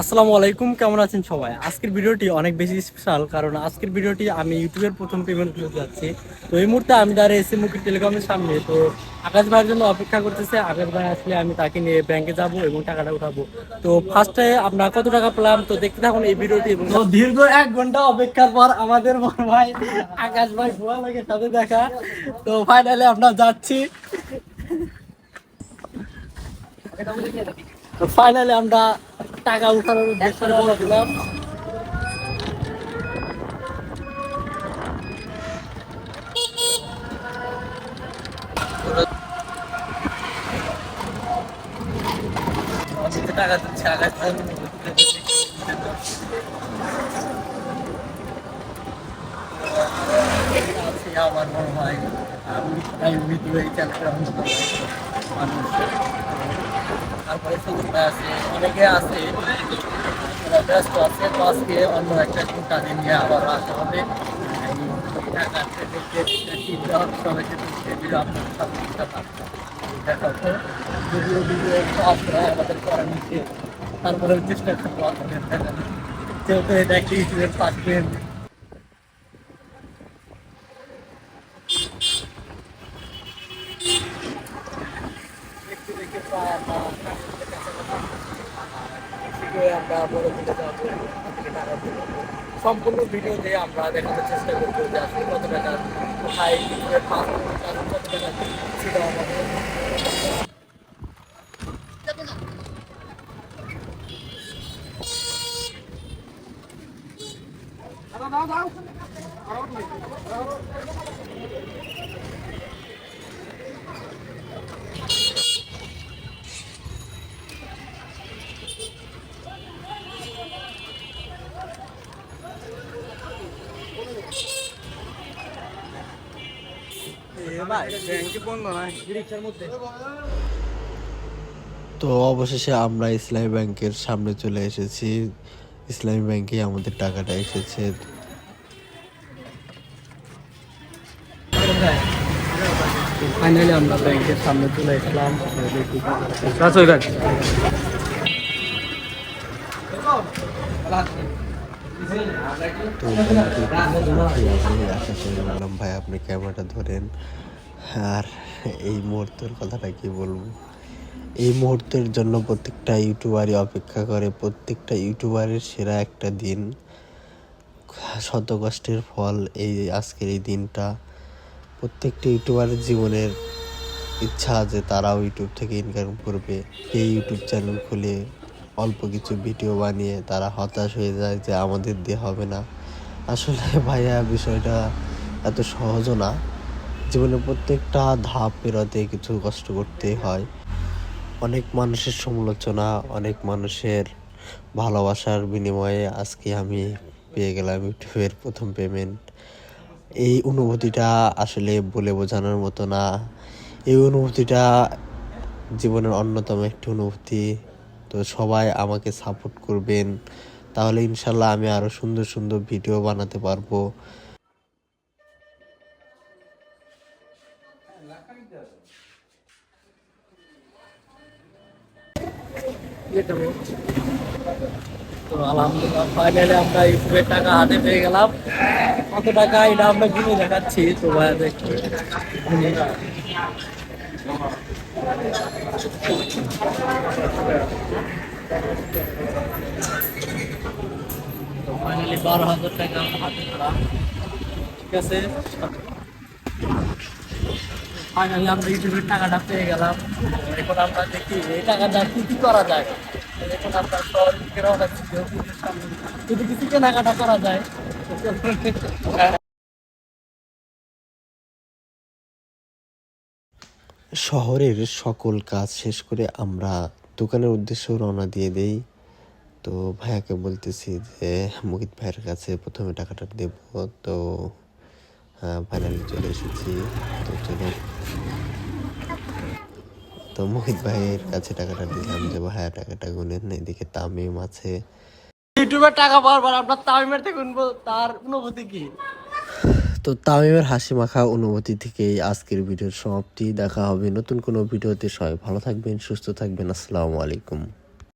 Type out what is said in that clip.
আসসালামু আলাইকুম, কেমন আছেন সবাই? আজকের ভিডিওটি অনেক বেশি স্পেশাল কারণ আজকের ভিডিওটি আমি ইউটিউবের প্রথম পেমেন্ট করতে যাচ্ছি। তো এই মুহূর্তে আমি দাঁড়িয়ে এসি মুখী টেলিকমের সামনে। তো আকাশ ভাইয়ের জন্য অপেক্ষা করতেছে। আকাশ ভাই আসলে আমি তাকে নিয়ে ব্যাংকে যাব এবং টাকাটা উঠাবো। তো ফার্স্টে আমরা কত টাকা পেলাম? তো দেখতে থাকুন এই ভিডিওটি তো দীর্ঘ এক ঘণ্টা অপেক্ষার পর আমাদের বড় ভাই আকাশ ভাই ভুয়া লোকের সাথে দেখা। তো ফাইনালি আমরা যাচ্ছি। ফাইনালি আমরা টাকা উঠানোর উদ্দেশ্যে দিলাম টাকা। দিচ্ছে আকাশ আমার বড় ভাই আমি মৃত্যু হয়ে চ্যানেলটা মানুষ তারপরে সুযোগটা আছে অনেকে আছে যারা ব্যস্ত আছে তো আজকে অন্য একটা কাজে নিয়ে আবার আসতে হবে এই ঢাকা থেকে চিন্তা হবে সবাইকে ভিডিও আপনার সাথে দিতে পারব দেখা হতো যদিও ভিডিও আপনারা আমাদের করা নিচ্ছে তারপরে চেষ্টা করব আপনাদের দেখানো যেহেতু এটা একটি ইউটিউবের দেখতে দেখতে প্রায় আমরা শীঘ্রই আমরা বড় দিকে থেকে তুলবো। সম্পূর্ণ ভিডিওতে আমরা দেখানোর চেষ্টা করব যে আসলে কত টাকা কোথায় কত টাকা ছিল আমাদের তো অবশেষে আমরা ইসলামী ব্যাংকের সামনে চলে এসেছি। ইসলামী ব্যাংকে আমাদের টাকাটা এসেছে। ফাইনালি আমরা ব্যাংকের সামনে চলে এসলাম। তো আশা করে বললাম ভাই আপনি ক্যামেরাটা ধরেন। আর এই মুহূর্তের কথাটা কি বলব? এই মুহূর্তের জন্য প্রত্যেকটা ইউটিউবারই অপেক্ষা করে, প্রত্যেকটা ইউটিউবারের সেরা একটা দিন। শত কষ্টের ফল এই আজকের এই দিনটা। প্রত্যেকটা ইউটিউবারের জীবনের ইচ্ছা যে তারাও ইউটিউব থেকে ইনকাম করবে। এই ইউটিউব চ্যানেল খুলে অল্প কিছু ভিডিও বানিয়ে তারা হতাশ হয়ে যায় যে আমাদের দিয়ে হবে না। আসলে ভাইয়া, বিষয়টা এত সহজও না। জীবনে প্রত্যেকটা ধাপ পেরোতে কিছু কষ্ট করতেই হয়। অনেক মানুষের সমালোচনা, অনেক মানুষের ভালোবাসার বিনিময়ে আজকে আমি পেয়ে গেলাম ইউটিউবের প্রথম পেমেন্ট এই অনুভূতিটা আসলে বলে বোঝানোর মতো না। এই অনুভূতিটা জীবনের অন্যতম একটি অনুভূতি। তো সবাই আমাকে সাপোর্ট করবেন। তাহলে ইনশাল্লাহ আমি আরও সুন্দর সুন্দর ভিডিও বানাতে পারব। তো আলহামদুলিল্লাহ ফাইনালি আমরা ইউটিউবের টাকা হাতে পেয়ে গেলাম। কত টাকা এটা আমরা গুনে দেখাচ্ছি, তো ভাইয়া দেখি গুনে। তো ফাইনালি বারো হাজার টাকা আমরা হাতে পেলাম। ঠিক আছে? আমরা ইউটিউবের টাকাটা পেয়ে গেলাম। এখন আমরা দেখি এই টাকাটা কি কি করা যায়। এখন আমরা। যদি কিছু কেনাকাটা করা যায় শহরের সকল কাজ শেষ করে আমরা দোকানের উদ্দেশ্যে রওনা দিয়ে দেই। তো ভাইয়াকে বলতেছি যে, মুকিত ভাইয়ের কাছে প্রথমে টাকাটা দেব। তো ফাইনালি চলে এসেছি। তো চলো তো মুকিত ভাইয়ের কাছে টাকাটা দিলাম যে ভাইয়া টাকাটা গুনেন এদিকে তামিম আছে। ইউটিউবের টাকা পাওয়ার আপনার তামিমের থেকে তার অনুভূতি কি? তো তামিমের হাসি মাখা অনুভূতি থেকেই আজকের ভিডিওর সমাপ্তি। দেখা হবে নতুন কোনো ভিডিওতে। সবাই ভালো থাকবেন সুস্থ থাকবেন। আসসালামু আলাইকুম।